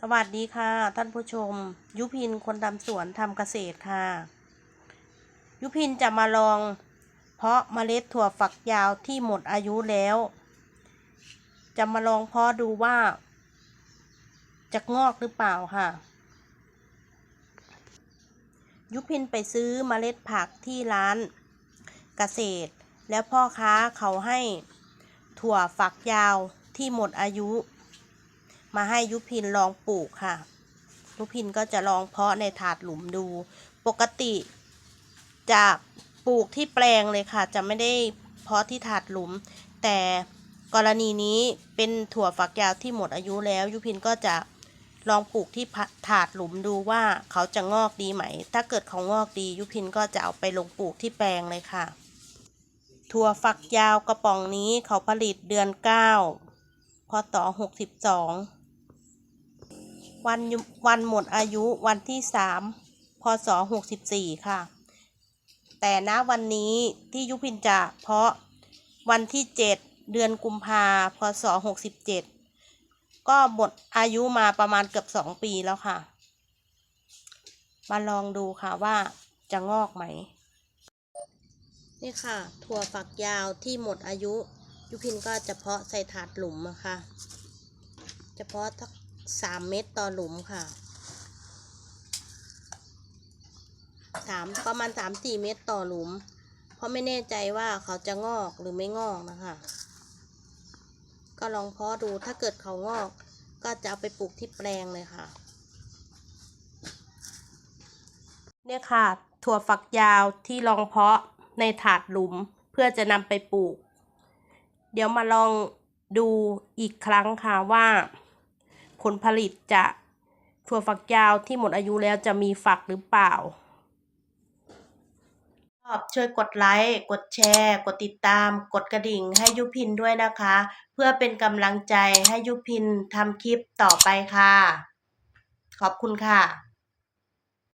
สวัสดีค่ะ ท่านผู้ชม ยุพินคนทำสวนทำเกษตรค่ะ ยุพินจะมาลอง เพาะเมล็ดถั่วฝักยาวที่หมดอายุแล้ว จะมาลองเพาะดูว่า จะงอกหรือเปล่าค่ะ ยุพินไปซื้อเมล็ดผักที่ร้านเกษตร แล้วพ่อค้าเขาให้ถั่วฝักยาวที่หมดอายุ มาให้ยุพินลองปลูกค่ะ ยุพินก็จะลองเพาะในถาดหลุมดู ปกติจะปลูกที่แปลงเลยค่ะ จะไม่ได้เพาะที่ถาดหลุม แต่กรณีนี้เป็นถั่วฝักยาวที่หมดอายุแล้ว ยุพินก็จะลองปลูกที่ถาดหลุมดูว่าเขาจะงอกดีไหม ถ้าเกิดเขางอกดี ยุพินก็จะเอาไปลงปลูกที่แปลงเลยค่ะ ถั่วฝักยาวกระป๋องนี้เขาผลิตเดือนเก้าพศหกสิบสอง วันวันหมดอายุวันที่สามพศหกสิบสี่ค่ะ แต่ณวันนี้ที่ยุพินจะเพาะวันที่เจ็ดเดือนกุมภาพศหกสิบเจ็ดก็หมดอายุมาประมาณเกือบสองปีแล้วค่ะ มาลองดูค่ะว่าจะงอกไหม นี่ค่ะ ถั่วฝักยาวที่หมดอายุ ยุพินก็จะเพาะใส่ถาดหลุมอะค่ะจะเพาะทัก สามเม็ดต่อหลุมค่ะสามประมาณสามสี่เม็ดต่อหลุม เพราะไม่แน่ใจว่าเขาจะงอกหรือไม่งอกนะคะ ก็ลองเพาะดูถ้าเกิดเขางอก ก็จะเอาไปปลูกที่แปลงเลยค่ะ เนี่ยค่ะ ถั่วฝักยาวที่ลองเพาะในถาดหลุมเพื่อจะนำไปปลูก เดี๋ยวมาลองดูอีกครั้งค่ะว่า ผลผลิตจะถั่วฝักยาวที่หมดอายุแล้วจะมีฝักหรือเปล่าชอบช่วยกดไลค์ กดแชร์ กดติดตาม กดกระดิ่งให้ยุพินด้วยนะคะ เพื่อเป็นกำลังใจให้ยุพินทำคลิปต่อไปค่ะ ขอบคุณค่ะ